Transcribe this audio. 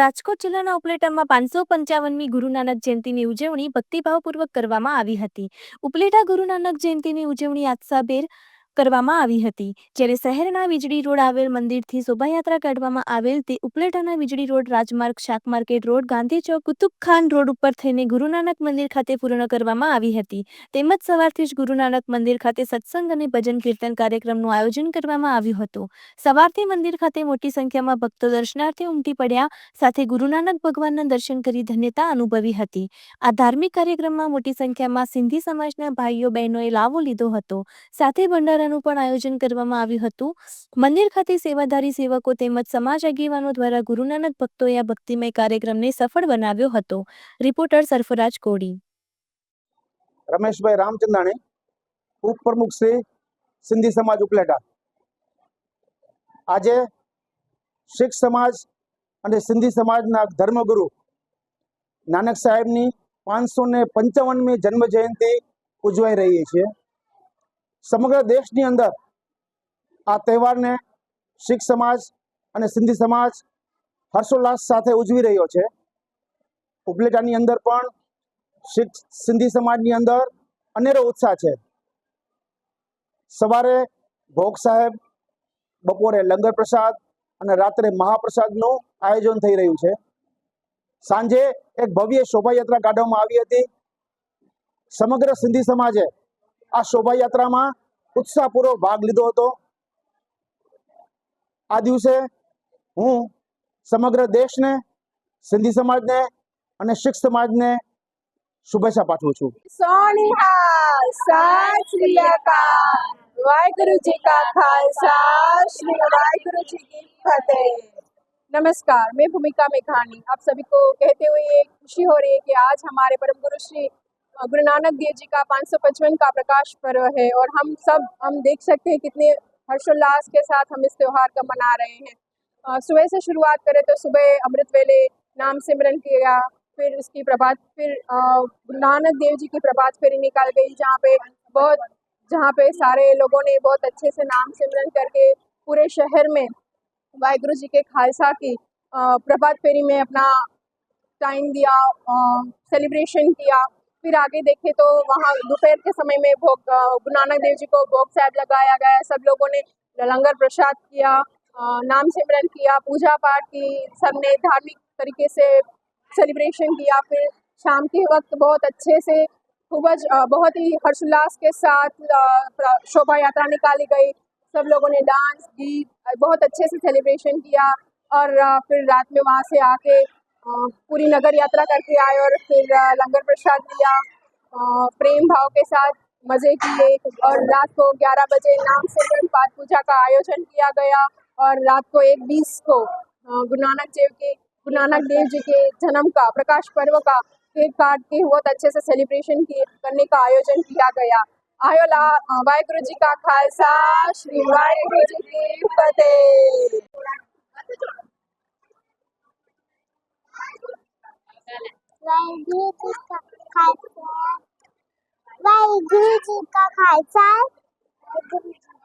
રાજકોટ જિલ્લાના ઉપલેટામાં પાંચસો પંચાવનમી ગુરુનાનક નાનક જયંતિની ઉજવણી ભક્તિભાવપૂર્વક કરવામાં આવી હતી ઉપલેટા ગુરુનાનક નાનક જયંતિની ઉજવણી આજ સાબેર કરવામાં આવી હતી જ્યારે શહેરના વીજળી રોડ આવેલ મંદિરથી શોભાયાત્રા કાઢવામાં આવેલ તે ઉપલેટાના વીજળી રોડ રાજમાર્ગ શાક market road Gandhi Chowk Kutubkhan road ઉપર થઈને ગુરુનાનક મંદિર ખાતે પૂર્ણ કરવામાં આવી હતી તેમજ સવારથી જ ગુરુનાનક મંદિર ખાતે સત્સંગ અને ભજન કીર્તન કાર્યક્રમનું આયોજન કરવામાં આવ્યું હતું સવારથી મંદિર ખાતે મોટી સંખ્યામાં ભક્તો દર્શનાર્થે ઉમટી પડ્યા સાથે ગુરુનાનક ભગવાનના દર્શન કરી ધન્યતા અનુભવી હતી આ ધાર્મિક કાર્યક્રમમાં મોટી સંખ્યામાં સિંધી સમાજના ભાઈઓ બહેનોએ લાવો લીધો હતો સાથે ભંડારા યાત્રાનું પણ આયોજન કરવામાં આવ્યું હતું મંદિર ખાતે સેવાધારી સેવકો તેમજ સમાજ આગેવાનો દ્વારા ગુરુનાનક ભક્તોએ આ ભક્તિમય કાર્યક્રમને સફળ બનાવ્યો હતો રિપોર્ટર સરફરાજ કોડી રમેશભાઈ રામચંદાણી ઉપપ્રમુખ શ્રી સિંધી સમાજ ઉપલેટા આજે શીખ સમાજ અને સિંધી સમાજના ધર્મગુરુ નાનક સાહેબની પાંચસો ને પંચાવનમી જન્મ જયંતિ ઉજવાઈ રહી છે સમગ્ર દેશની અંદર આ તહેવારને શીખ સમાજ અને સિંધી સમાજ હર્ષોલ્લાસ સાથે ઉજવી રહ્યો છે ઉપલેટાની અંદર પણ શીખ સિંધી સમાજની અંદર અનેરો ઉત્સાહ છે સવારે ભોગ સાહેબ બપોરે લંગર પ્રસાદ અને રાત્રે મહાપ્રસાદનું આયોજન થઈ રહ્યું છે સાંજે એક ભવ્ય શોભાયાત્રા કાઢવામાં આવી હતી સમગ્ર સિંધી સમાજે आ शोभा यात्रा मां उत्सपरो भाग लीदो होतो આ દિવસે હું સમગ્ર દેશને સિંધી સમાજને અને સિક્ખ સમાજને શુભકામના પાઠવું છું સનહ સાથ લીકા રાય ગુરુજી કા ખાલસા શ્રી રાય ગુરુજી કે પતે નમસ્કાર મે ભૂમિકા મેખાણી આપ સભી કો કહેતે હુઈ ખુશી હો રહી હે કે આજ હમારે પરમ ગુરુ શ્રી गुरु नानक देव जी का पाँच सौ पचपन का प्रकाश पर्व है और हम सब हम देख सकते हैं कितने हर्षोल्लास के साथ हम इस त्यौहार का मना रहे हैं सुबह से शुरुआत करें तो सुबह अमृत वेले नाम सिमरन किया फिर उसकी प्रभात फिर गुरु नानक देव जी की प्रभात फेरी निकाल गई जहाँ पे बहुत जहाँ पे सारे लोगों ने बहुत अच्छे से नाम सिमरन करके पूरे शहर में वाहगुरु जी के खालसा की प्रभात फेरी में अपना टाइम दिया सेलिब्रेशन किया फिर आगे देखें तो वहाँ दोपहर के समय में भोग गुरु नानक देव जी को भोग साहब लगाया गया सब लोगों ने लंगर प्रसाद किया नाम सिमरन किया पूजा पाठ की सबने धार्मिक तरीके से सेलिब्रेशन किया फिर शाम के वक्त बहुत अच्छे से खूब बहुत ही हर्षोल्लास के साथ शोभा यात्रा निकाली गई सब लोगों ने डांस गीत बहुत अच्छे से सेलिब्रेशन किया और फिर रात में वहाँ से आके पूरी नगर यात्रा करके आए और फिर लंगर प्रसाद लिया प्रेम भाव के साथ मज़े किए और रात को 11 बजे नाम से पाठ पूजा का आयोजन किया गया और रात को एक बीस को गुरु नानक देव के गुरु नानक देव जी के जन्म का प्रकाश पर्व का केक काट के बहुत अच्छे से सेलिब्रेशन किए करने का आयोजन किया गया आयो ला वाहेगुरु जी का खालसा श्री वाहेगुरु जी की फतेह वायगुरुजी का खालसा का खालसा